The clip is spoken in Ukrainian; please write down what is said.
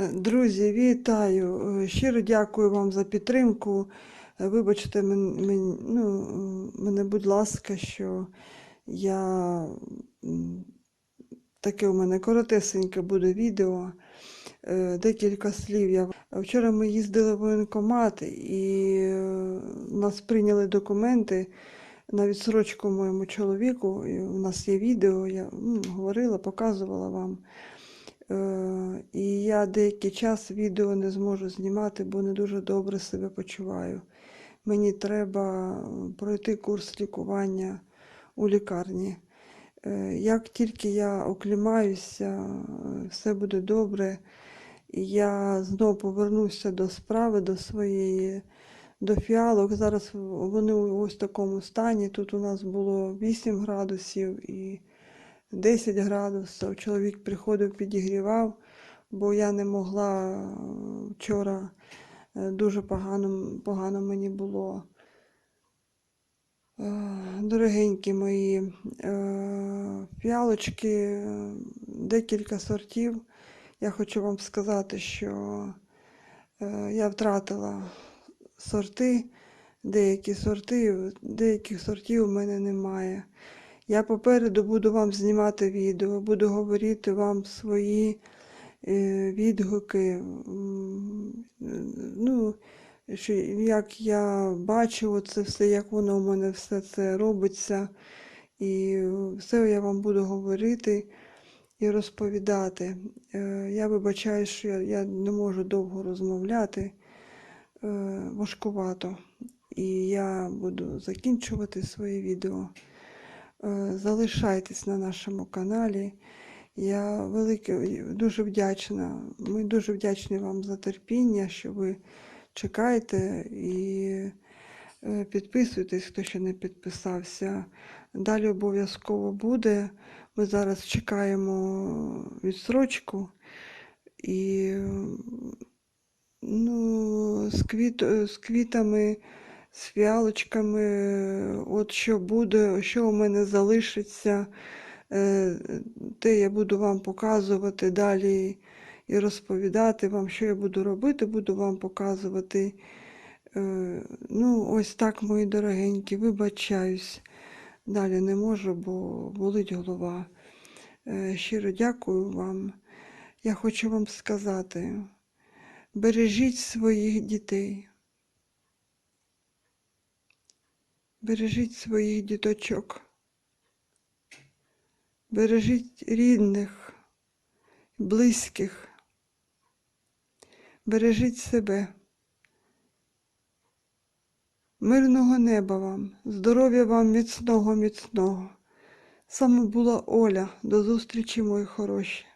Е, Друзі, вітаю! Е, Щиро дякую вам за підтримку. Е, Вибачте мен- ну, мене, будь ласка, що я таке у мене коротесеньке буде відео. Декілька слів. Я... Вчора ми їздили в воєнкомат і нас прийняли документи на відсрочку моєму чоловіку. У нас є відео, я ну, говорила, показувала вам. Е, І я деякий час відео не зможу знімати, бо не дуже добре себе почуваю. Мені треба пройти курс лікування у лікарні. Е, Як тільки я оклімаюся, е, все буде добре, і я знову повернуся до справи, до своєї, до фіалок. Зараз вони ось такому стані. Тут у нас було 8 градусів і 10 градусів. Чоловік приходив, підігрівав, бо я не могла вчора е, дуже погано, погано мені було. Е, Дорогенькі мої е, фіалочки, декілька сортів. Я хочу вам сказати, що я втратила сорти, деякі сорти, деяких сортів у мене немає. Я попереду буду вам знімати відео, буду говорити вам свої е, відгуки. Ну, що, як я бачу це все, як воно у мене все це робиться. І все я вам буду говорити і розповідати. Е, Я вибачаю, що я, я не можу довго розмовляти, е, важкувато. І я буду закінчувати своє відео. Е, Залишайтесь на нашому каналі. Я велике, дуже вдячна. Ми дуже вдячні вам за терпіння, що ви чекаєте і е, підписуйтесь, хто ще не підписався. Далі обов'язково буде. Ми зараз чекаємо відсрочку і ну, з, квіт, з квітами, з фіалочками, от що буде, що у мене залишиться, е, те я буду вам показувати далі і розповідати вам, що я буду робити, буду вам показувати. Е, Ну, ось так, мої дорогенькі, вибачаюсь. Далі не можу, бо болить голова. Е, Щиро дякую вам. Я хочу вам сказати, бережіть своїх дітей. Бережіть своїх діточок. Бережіть рідних, близьких. Бережіть себе. Мирного неба вам, здоров'я вам міцного, міцного. Саме була Оля. До зустрічі, мої хороші.